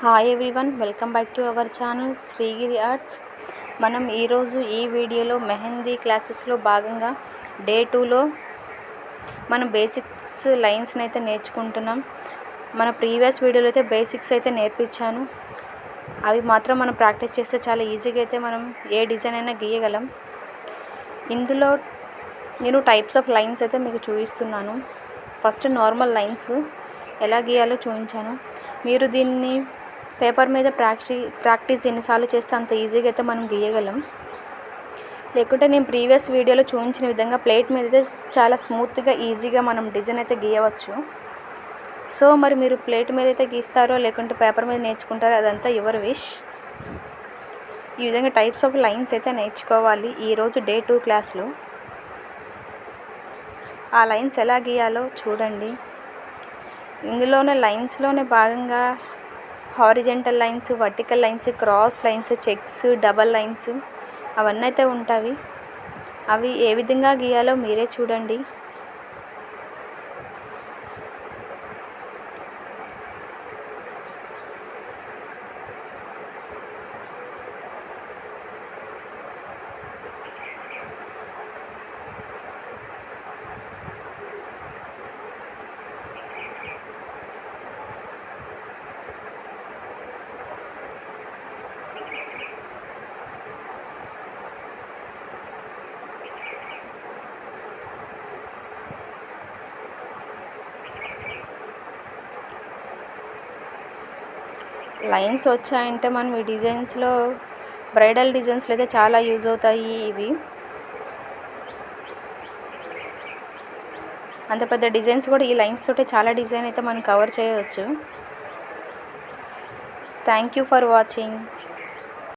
Hi everyone welcome back to our channel Srigiri arts మనం ఈరోజు ఈ వీడియోలో మెహందీ క్లాసెస్లో భాగంగా డే టూలో మనం బేసిక్స్ లైన్స్ని అయితే నేర్చుకుంటున్నాం. మన ప్రీవియస్ వీడియోలో అయితే బేసిక్స్ అయితే నేర్పించాను. అవి మాత్రం మనం ప్రాక్టీస్ చేస్తే చాలా ఈజీగా అయితే మనం ఏ డిజైన్ అయినా గీయగలం. ఇందులో నేను టైప్స్ ఆఫ్ లైన్స్ అయితే మీకు చూపిస్తున్నాను. ఫస్ట్ నార్మల్ లైన్స్ ఎలా గీయాలో చూపించాను. మీరు దీన్ని పేపర్ మీద ప్రాక్టీ ప్రాక్టీస్ ఎన్నిసార్లు చేస్తే అంత ఈజీగా అయితే మనం గీయగలం. లేకుంటే నేను ప్రీవియస్ వీడియోలో చూపించిన విధంగా ప్లేట్ మీద అయితే చాలా స్మూత్గా ఈజీగా మనం డిజైన్ అయితే గీయవచ్చు. సో మరి మీరు ప్లేట్ మీద అయితే గీస్తారో లేకుంటే పేపర్ మీద నేర్చుకుంటారో అదంతా యువర్ విష్. ఈ విధంగా టైప్స్ ఆఫ్ లైన్స్ అయితే నేర్చుకోవాలి ఈరోజు డే టూ క్లాస్లో. ఆ లైన్స్ ఎలా గీయాలో చూడండి. ఇందులోనే లైన్స్లోనే భాగంగా horizontal lines vertical lines cross lines checks double lines అవన్నీ అయితే ఉంటాయి. అవి ఏ విధంగా గీయాలో మీరే చూడండి. లైన్స్ వచ్చాయంటే మనం ఈ డిజైన్స్లో బ్రైడల్ డిజైన్స్లో అయితే చాలా యూజ్ అవుతాయి ఇవి. అంత పెద్ద డిజైన్స్ కూడా ఈ లైన్స్ తోటే చాలా డిజైన్ అయితే మనం కవర్ చేయవచ్చు. Thank you for watching.